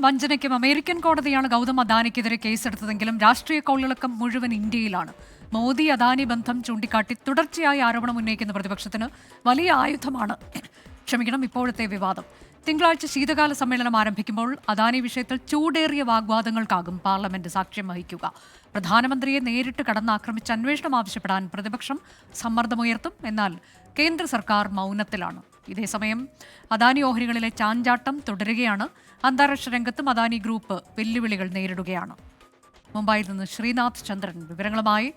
വഞ്ചനയ്ക്കും American കോടതിയാണ് ഗൗതം അദാനിക്കെതിരെ കേസെടുത്തതെങ്കിലും രാഷ്ട്രീയ കോളിളക്കം മുഴുവൻ ഇന്ത്യയിലാണ്. മോദി അദാനി ബന്ധം ചൂണ്ടിക്കാട്ടി തുടർച്ചയായി ആരോപണം ഉന്നയിക്കുന്ന പ്രതിപക്ഷത്തിന് വലിയ ആയുധമാണ്. ക്ഷമിക്കണം ഇപ്പോഴത്തെ വിവാദം. തിങ്കളാഴ്ച ശീതകാല സമ്മേളനം ആരംഭിക്കുമ്പോൾ അദാനി വിഷയത്തിൽ ചൂടേറിയ വാഗ്വാദങ്ങൾക്കാകും പാർലമെന്റ് സാക്ഷ്യം വഹിക്കുക. പ്രധാനമന്ത്രിയെ നേരിട്ട് കടന്നാക്രമിച്ച് അന്വേഷണം ആവശ്യപ്പെടാൻ പ്രതിപക്ഷം സമ്മർദ്ദമുയർത്തും എന്നാൽ കേന്ദ്ര സർക്കാർ മൗനത്തിലാണ്. ഇതേസമയം അദാനി ഓഹരികളിലെ ചാഞ്ചാട്ടം തുടരുകയാണ്. അന്താരാഷ്ട്ര രംഗത്തും അദാനി ഗ്രൂപ്പ് വെല്ലുവിളികൾ നേരിടുകയാണ്. മുംബൈയിൽ നിന്ന് ശ്രീനാഥ് ചന്ദ്രൻ വിവരങ്ങളുമായി.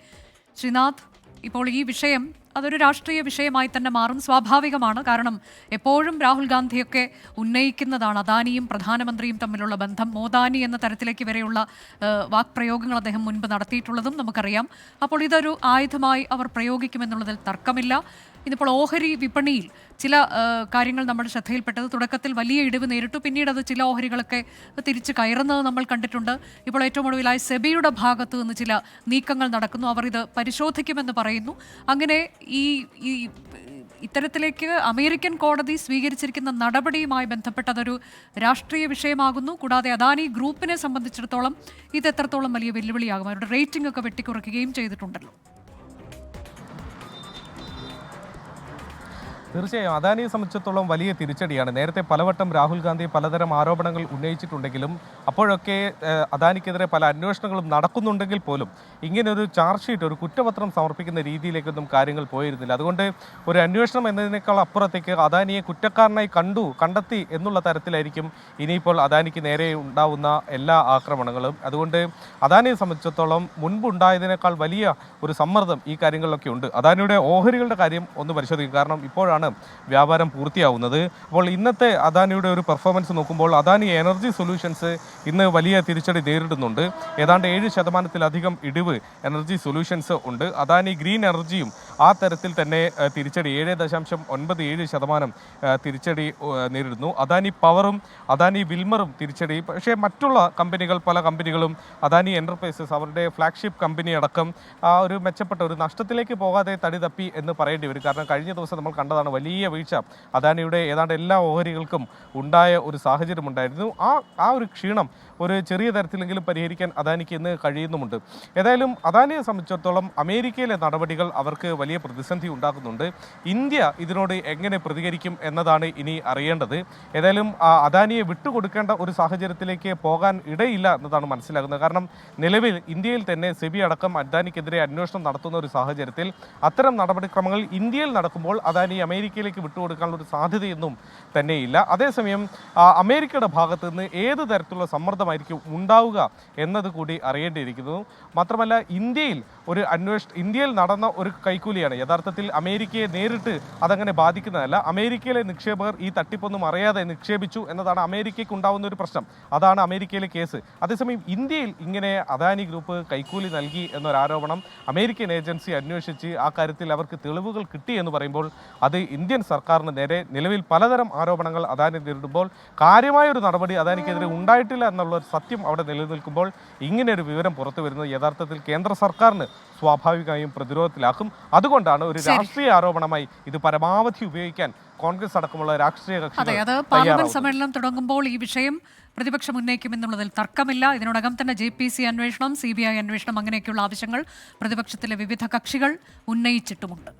ശ്രീനാഥ് ഇപ്പോൾ ഈ വിഷയം അതൊരു രാഷ്ട്രീയ വിഷയമായി തന്നെ മാറും സ്വാഭാവികമാണ്. കാരണം എപ്പോഴും രാഹുൽ ഗാന്ധിയൊക്കെ ഉന്നയിക്കുന്നതാണ്. അദാനിയും പ്രധാനമന്ത്രിയും തമ്മിലുള്ള ബന്ധം മോദാനി എന്ന തരത്തിലേക്ക് വരെയുള്ള വാക്പ്രയോഗങ്ങൾ അദ്ദേഹം മുൻപ് നടത്തിയിട്ടുള്ളതും നമുക്കറിയാം. അപ്പോൾ ഇതൊരു ആയുധമായി അവർ പ്രയോഗിക്കുമെന്നുള്ളതിൽ തർക്കമില്ല. ഇന്നിപ്പോൾ ഓഹരി വിപണിയിൽ ചില കാര്യങ്ങൾ നമ്മുടെ ശ്രദ്ധയിൽപ്പെട്ടത് തുടക്കത്തിൽ വലിയ ഇടിവ് നേരിട്ടു. പിന്നീട് അത് ചില ഓഹരികളൊക്കെ തിരിച്ച് കയറുന്നത് നമ്മൾ കണ്ടിട്ടുണ്ട്. ഇപ്പോൾ ഏറ്റവും ഒടുവിലായി സെബിയുടെ ഭാഗത്തു നിന്ന് ചില നീക്കങ്ങൾ നടക്കുന്നു. അവർ ഇത് പരിശോധിക്കുമെന്ന് പറയുന്നു. അങ്ങനെ ഈ ഈ ഇത്തരത്തിലേക്ക് അമേരിക്കൻ കോടതി സ്വീകരിച്ചിരിക്കുന്ന നടപടിയുമായി ബന്ധപ്പെട്ടതൊരു രാഷ്ട്രീയ വിഷയമാകുന്നു. കൂടാതെ അദാനി ഗ്രൂപ്പിനെ സംബന്ധിച്ചിടത്തോളം ഇത് എത്രത്തോളം വലിയ വെല്ലുവിളിയാകും. അവരുടെ റേറ്റിംഗ് ഒക്കെ വെട്ടിക്കുറയ്ക്കുകയും ചെയ്തിട്ടുണ്ടല്ലോ. തീർച്ചയായും അദാനിയെ സംബന്ധിച്ചിടത്തോളം വലിയ തിരിച്ചടിയാണ്. നേരത്തെ പലവട്ടം രാഹുൽ ഗാന്ധി പലതരം ആരോപണങ്ങൾ ഉന്നയിച്ചിട്ടുണ്ടെങ്കിലും അപ്പോഴൊക്കെ അദാനിക്കെതിരെ പല അന്വേഷണങ്ങളും നടക്കുന്നുണ്ടെങ്കിൽ പോലും ഇങ്ങനൊരു ചാർജ് ഷീറ്റ് ഒരു കുറ്റപത്രം സമർപ്പിക്കുന്ന രീതിയിലേക്കൊന്നും കാര്യങ്ങൾ പോയിരുന്നില്ല. അതുകൊണ്ട് ഒരു അന്വേഷണം എന്നതിനേക്കാൾ അപ്പുറത്തേക്ക് അദാനിയെ കുറ്റക്കാരനായി കണ്ടു കണ്ടെത്തി എന്നുള്ള തരത്തിലായിരിക്കും ഇനിയിപ്പോൾ അദാനിക്ക് നേരെ ഉണ്ടാവുന്ന എല്ലാ ആക്രമണങ്ങളും. അതുകൊണ്ട് അദാനിയെ സംബന്ധിച്ചിടത്തോളം മുൻപുണ്ടായതിനേക്കാൾ വലിയ ഒരു സമ്മർദ്ദം ഈ കാര്യങ്ങളിലൊക്കെ ഉണ്ട്. അദാനിയുടെ ഓഹരികളുടെ കാര്യം ഒന്ന് പരിശോധിക്കും. കാരണം ഇപ്പോഴാണ് വ്യാപാരം പൂർത്തിയാവുന്നത്. അപ്പോൾ ഇന്നത്തെ അദാനിയുടെ ഒരു പെർഫോമൻസ് നോക്കുമ്പോൾ അദാനി എനർജി സൊല്യൂഷൻസ് ഇന്ന് വലിയ തിരിച്ചടി നേരിടുന്നുണ്ട്. ഏതാണ്ട് ഏഴ് ശതമാനത്തിലധികം ഇടിവ് എനർജി സൊല്യൂഷൻസ് ഉണ്ട്. അദാനി ഗ്രീൻ എനർജിയും ആ തരത്തിൽ തന്നെ തിരിച്ചടി ഏഴ് ദശാംശം ഒൻപത് ഏഴ് ശതമാനം തിരിച്ചടി നേരിടുന്നു. അദാനി പവറും അദാനി വിൽമറും തിരിച്ചടി. പക്ഷേ മറ്റുള്ള കമ്പനികൾ പല കമ്പനികളും അദാനി എന്റർപ്രൈസസ് അവരുടെ ഫ്ലാഗ്ഷിപ്പ് കമ്പനി അടക്കം ആ ഒരു മെച്ചപ്പെട്ട ഒരു നഷ്ടത്തിലേക്ക് പോകാതെ തടി തപ്പി എന്ന് പറയേണ്ടി വരും. കാരണം കഴിഞ്ഞ ദിവസം നമ്മൾ കണ്ടതാണ് വലിയ വീഴ്ച. അദാനിയുടെ ഏതാണ്ട് എല്ലാ ഓഹരികൾക്കും ഉണ്ടായ ഒരു സാഹചര്യം ഉണ്ടായിരുന്നു. ആ ആ ഒരു ക്ഷീണം ഒരു ചെറിയ തരത്തിലെങ്കിലും പരിഹരിക്കാൻ അദാനിക്ക് ഇന്ന് കഴിയുന്നുമുണ്ട്. ഏതായാലും അദാനിയെ സംബന്ധിച്ചിടത്തോളം അമേരിക്കയിലെ നടപടികൾ അവർക്ക് വലിയ പ്രതിസന്ധി ഉണ്ടാക്കുന്നുണ്ട്. ഇന്ത്യ ഇതിനോട് എങ്ങനെ പ്രതികരിക്കും എന്നതാണ് ഇനി അറിയേണ്ടത്. ഏതായാലും അദാനിയെ വിട്ടുകൊടുക്കേണ്ട ഒരു സാഹചര്യത്തിലേക്ക് പോകാൻ ഇടയില്ല എന്നതാണ് മനസ്സിലാകുന്നത്. കാരണം നിലവിൽ ഇന്ത്യയിൽ തന്നെ സെബി അടക്കം അദാനിക്കെതിരെ അന്വേഷണം നടത്തുന്ന ഒരു സാഹചര്യത്തിൽ അത്തരം നടപടിക്രമങ്ങൾ ഇന്ത്യയിൽ നടക്കുമ്പോൾ അദാനി അമേരിക്കയിലേക്ക് വിട്ടുകൊടുക്കാനുള്ള ഒരു സാധ്യതയൊന്നും തന്നെയില്ല. അതേസമയം അമേരിക്കയുടെ ഭാഗത്തു നിന്ന് ഏത് തരത്തിലുള്ള സമ്മർദ്ദമായിരിക്കും ഉണ്ടാവുക എന്നത് കൂടി അറിയേണ്ടിയിരിക്കുന്നു. മാത്രമല്ല ഇന്ത്യയിൽ ഒരു അന്വേഷ ഇന്ത്യയിൽ നടന്ന ഒരു കൈക്കൂലിയാണ്. യഥാർത്ഥത്തിൽ അമേരിക്കയെ നേരിട്ട് അതങ്ങനെ ബാധിക്കുന്നതല്ല. അമേരിക്കയിലെ നിക്ഷേപകർ ഈ തട്ടിപ്പൊന്നും അറിയാതെ നിക്ഷേപിച്ചു എന്നതാണ് അമേരിക്കയ്ക്ക് ഉണ്ടാവുന്ന ഒരു പ്രശ്നം. അതാണ് അമേരിക്കയിലെ കേസ്. അതേസമയം ഇന്ത്യയിൽ ഇങ്ങനെ അദാനി ഗ്രൂപ്പ് കൈക്കൂലി നൽകി എന്നൊരാരോപണം അമേരിക്കൻ ഏജൻസി അന്വേഷിച്ച് ആ കാര്യത്തിൽ അവർക്ക് തെളിവുകൾ കിട്ടി എന്ന് പറയുമ്പോൾ അത് ഇന്ത്യൻ സർക്കാരിന് നേരെ നിലവിൽ പലതരം ആരോപണങ്ങൾ അദാനി നേരിടുമ്പോൾ കാര്യമായ ഒരു നടപടി അദാനിക്കെതിരെ ഉണ്ടായിട്ടില്ല എന്നുള്ള ഒരു സത്യം അവിടെ നിലനിൽക്കുമ്പോൾ ഇങ്ങനെ ഒരു വിവരം പുറത്തു വരുന്നത് യഥാർത്ഥത്തിൽ കേന്ദ്ര സർക്കാരിന് സ്വാഭാവികമായും പ്രതിരോധത്തിലാക്കും. അതുകൊണ്ടാണ് ഒരു രാഷ്ട്രീയ ആരോപണമായി ഇത് പരമാവധി ഉപയോഗിക്കാൻ കോൺഗ്രസ് അടക്കമുള്ള രാഷ്ട്രീയ അതെ കക്ഷികൾ അത് പാർലമെന്റ് സമ്മേളനം തുടങ്ങുമ്പോൾ ഈ വിഷയം പ്രതിപക്ഷം ഉന്നയിക്കുമെന്നുള്ളതിൽ തർക്കമില്ല. ഇതിനോടകം തന്നെ ജെ പി സി അന്വേഷണം സി ബി ഐ അന്വേഷണം അങ്ങനെയൊക്കെയുള്ള ആവശ്യങ്ങൾ പ്രതിപക്ഷത്തിലെ വിവിധ കക്ഷികൾ ഉന്നയിച്ചിട്ടുമുണ്ട്.